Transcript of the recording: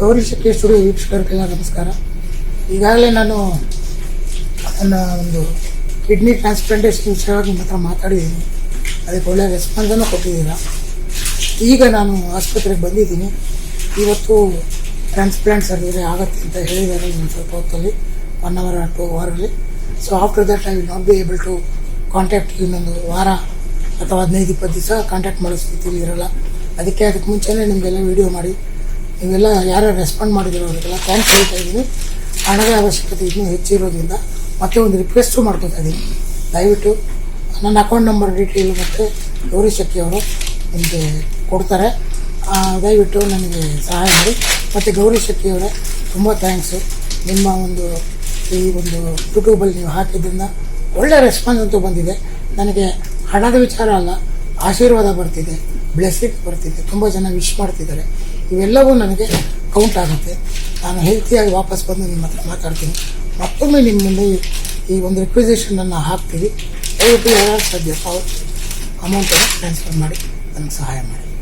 ಗೌರಿ ಶಕ್ತಿ ವೀಕ್ಷಕರಿಗೆಲ್ಲ ನಮಸ್ಕಾರ. ಈಗಾಗಲೇ ನಾನು ನನ್ನ ಒಂದು ಕಿಡ್ನಿ ಟ್ರಾನ್ಸ್ಪ್ಲಾಂಟೇಷನ್ ವಿಷಯವಾಗಿ ನಿಮ್ಮ ಹತ್ರ ಮಾತಾಡಿದ್ದೀನಿ. ಅದಕ್ಕೆ ಒಳ್ಳೆಯ ರೆಸ್ಪಾನ್ಸನ್ನು ಕೊಟ್ಟಿದ್ದೀರಾ. ಈಗ ನಾನು ಆಸ್ಪತ್ರೆಗೆ ಬಂದಿದ್ದೀನಿ. ಇವತ್ತು ಟ್ರಾನ್ಸ್ಪ್ಲಾಂಟ್ ಸರ್ಜರಿ ಆಗುತ್ತೆ ಅಂತ ಹೇಳಿದ್ದಾರೆ ಇನ್ನೊಂದು ಸ್ವಲ್ಪ ಹೊತ್ತಲ್ಲಿ ಒನ್ ಅವರ್ ಟು ಅವರಲ್ಲಿ so after that I will not be able to contact ಇನ್ನೊಂದು ವಾರ ಅಥವಾ ಹದಿನೈದು, ಇಪ್ಪತ್ತು ದಿವಸ ಕಾಂಟ್ಯಾಕ್ಟ್ ಮಾಡೋ ಸ್ಥಿತಿಲಿ ಇರೋಲ್ಲ. ಅದಕ್ಕೆ ಅದಕ್ಕೆ ಮುಂಚೆನೇ ನಿಮಗೆಲ್ಲ ವೀಡಿಯೋ ಮಾಡಿ. ನೀವೆಲ್ಲ ಯಾರು ರೆಸ್ಪಾಂಡ್ ಮಾಡಿದ್ರು ಅವರಿಗೆಲ್ಲ ಥ್ಯಾಂಕ್ಸ್ ಹೇಳ್ತಾ ಇದ್ದೀನಿ. ಹಣದ ಅವಶ್ಯಕತೆ ಇನ್ನೂ ಹೆಚ್ಚಿರೋದ್ರಿಂದ ಮತ್ತೆ ಒಂದು ರಿಕ್ವೆಸ್ಟು ಮಾಡ್ಕೊತಾ ಇದ್ದೀನಿ. ದಯವಿಟ್ಟು ನನ್ನ ಅಕೌಂಟ್ ನಂಬರ್ ಡೀಟೇಲ್ ಮತ್ತು ಗೌರಿ ಶೆಟ್ಟಿ ಅವರು ನಿಮಗೆ ಕೊಡ್ತಾರೆ. ದಯವಿಟ್ಟು ನನಗೆ ಸಹಾಯ ಮಾಡಿ. ಮತ್ತು ಗೌರಿ ಶೆಟ್ಟಿ ಅವರೇ ತುಂಬ ಥ್ಯಾಂಕ್ಸು ನಿಮ್ಮ ಒಂದು ಈ ಒಂದು ಯೂಟ್ಯೂಬಲ್ಲಿ ನೀವು ಹಾಕಿದ್ದರಿಂದ ಒಳ್ಳೆ ರೆಸ್ಪಾನ್ಸ್ ಅಂತೂ ಬಂದಿದೆ. ನನಗೆ ಹಣದ ವಿಚಾರ ಅಲ್ಲ, ಆಶೀರ್ವಾದ ಬರ್ತಿದೆ. ಬ್ಲೆಸ್ಸಿಂಗ್ ಬರ್ತಿದೆ, ತುಂಬ ಜನ ವಿಶ್ ಮಾಡ್ತಿದ್ದಾರೆ. ಇವೆಲ್ಲವೂ ನನಗೆ ಕೌಂಟ್ ಆಗುತ್ತೆ. ನಾನು ಹೆಲ್ತಿಯಾಗಿ ವಾಪಸ್ ಬಂದು ನಿಮ್ಮ ಹತ್ರ ಮಾತಾಡ್ತೀನಿ. ಮತ್ತೊಮ್ಮೆ ನಿಮ್ಮ ಮುಂದೆ ಈ- ಒಂದು ರಿಕ್ವಿಸೇಷನನ್ನು ಹಾಕ್ತೀವಿ. ದಯವಿಟ್ಟು ಯಾರು ಸಾಧ್ಯ. ಅಮೌಂಟನ್ನು ಟ್ರಾನ್ಸ್ಫರ್ ಮಾಡಿ ನನಗೆ ಸಹಾಯ ಮಾಡಿ.